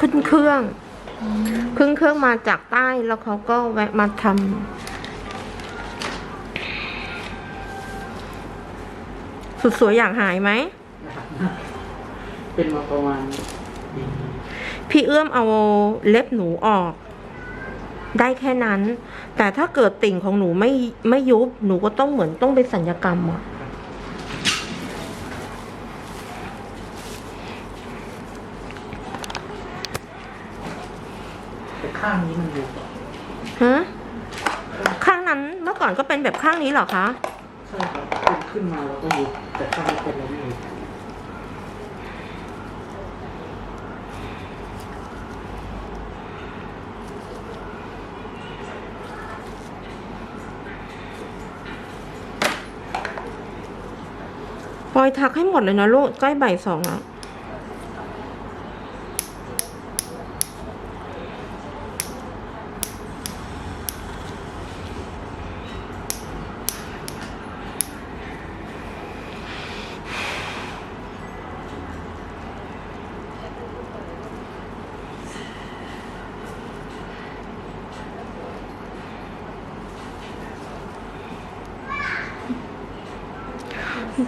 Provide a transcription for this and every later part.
ขึ้นเครื่องขึ้นเครื่องมาจากใต้แล้วเขาก็แวะมาทำสุดสวยอยากหายไหม เป็นมาประมาณปีพี่เอื้อมเอาเล็บหนูออก ได้แค่นั้น แต่ถ้าเกิดติ่งของหนูไม่ไม่ยุบ หนูก็ต้องเหมือนต้องไปสัญญกรรมอะ ข้างนี้มันอยู่ฮะข้างนั้นเมื่อก่อนก็เป็นแบบข้างนี้เหรอคะใช่ครับขึ้นขึ้นมาแล้วก็อยู่แต่ข้างนี้เป็นอะไรไม่รู้ปอยทักให้หมดเลยนะลูกใกล้บ่ายสองแล้ว เ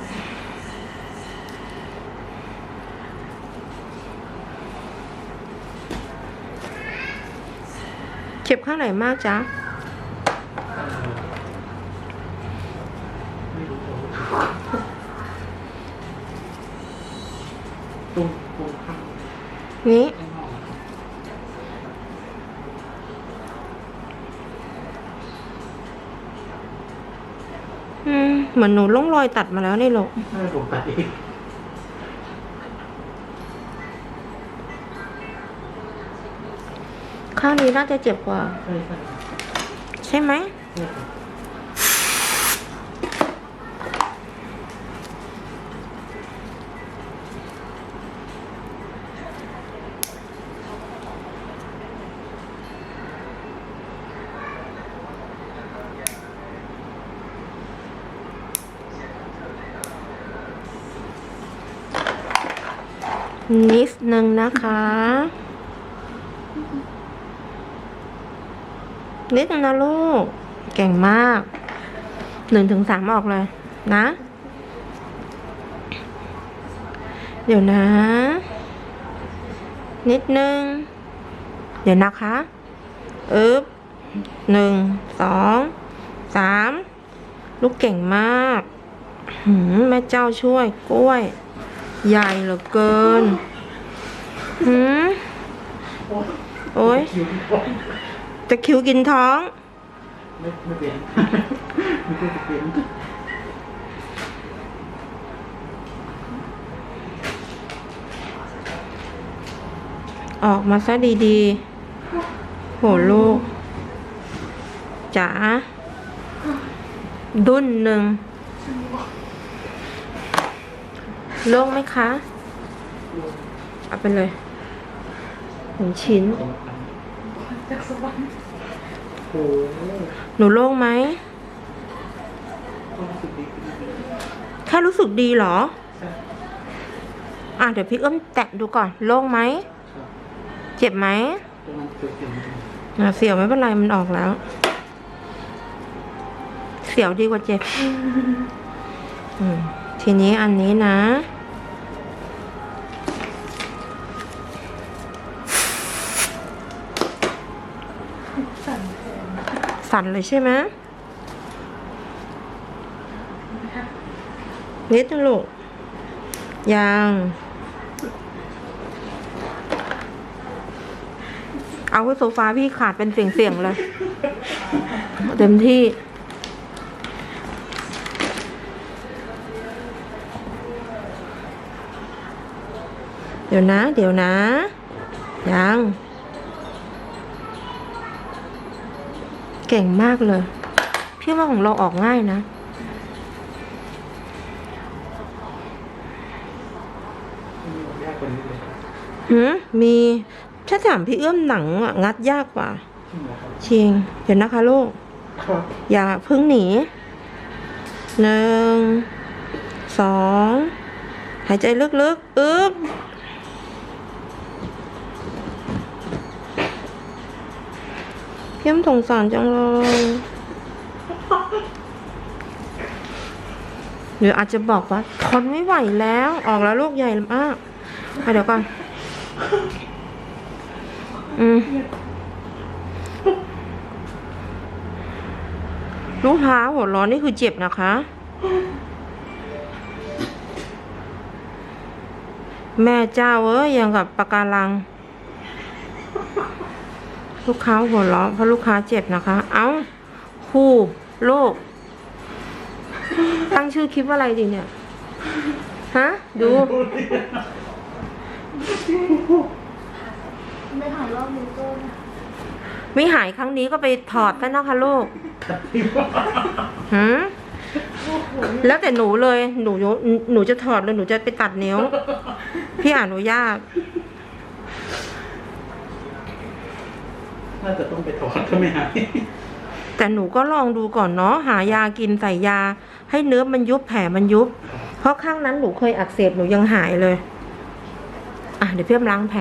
จ็บข้างไหนมากจ๊ะไม่รู้ตัวตรงตรงข้างนี้ ข้างนอก อืม เหมือนหนูล่องรอยตัดมาแล้วนี่ลูกใช่ผมตัดเองข้างนี้น่าจะเจ็บกว่า ใช่ใช่ใช่ไหมใช่ นิดนึงนะคะ นิดนึงนะลูก เก่งมาก หนึ่งถึงสามออกเลยนะ เดี๋ยวนะ นิดนึง เดี๋ยวนะคะอึบหนึ่ง สอง สาม ลูกเก่งมากหืมแม่เจ้าช่วยกล้วย ใหญ่เหลือเกินหืมโอ้ยคิวที่ผมตะคริวกินท้อง ไม่ไม่เป็นไม่ใช่จะเป็นออกมาซะดีๆ โหลูกจ๋าดุนหนึ่ง โล่งไหมคะ เอาไปเลยหนึ่งชิ้น โอ้หนูโล่งไหมก็รู้สึกดีขึ้นเยอะแค่รู้สึกดีเหรอ ใช่อะเดี๋ยวพี่เอื้อมแตะดูก่อน โล่งไหมเจ็บไหมประมาณเกือบถึงอะเสียวไม่เป็นไรมันออกแล้ว เสียวดีกว่าเจ็บ อืม ทีนี้อันนี้นะ สั่นเลยใช่ไหมนิดนึงลูก ยัง เอาให้โซฟาพี่ขาดเป็นเสียงๆเลย เต็มที่ เดี๋ยวนะ เดี๋ยวนะ ยัง เก่งมากเลย พี่ว่าของเราออกง่ายนะ หืมมีถ้าถามพี่เอื้อมหนังอะงัดยากกว่าเหรอครับชิง เดี๋ยวนะคะลูก อย่าพึ่งหนี หนึ่ง สอง หายใจลึกๆ อึ๊บ พี่อ้ำสงสารจังเลย หรืออาจจะบอกว่าทนไม่ไหวแล้ว ออกแล้วลูกใหญ่มากอะเดี๋ยวก่อน อืมลูกค้าหัวร้อนนี่คือเจ็บนะคะ แม่เจ้าเอ้ยยังกับปากการัง ลูกค้าหัวเราะเพราะลูกค้าเจ็บนะคะ เอ้าครูลูก ตั้งชื่อคลิปว่าอะไรดีเนี่ย ฮะ ดู ไม่หายรอบนี้ก็ไม่หายครั้งนี้ก็ไปถอดซะนะคะลูกหืมแล้วแต่หนูเลย หนูหนูจะถอดหรือหนูจะไปตัดนิ้ว พี่อนุญาต น่าจะต้องไปถอนก็ไม่หาย แต่หนูก็ลองดูก่อนเนาะหายากินใส่ยา ให้เนื้อมันยุบแผลมันยุบ เพราะข้างนั้นหนูเคยอักเสบหนูยังหายเลย อะเดี๋ยวเพี่อมล้างแผล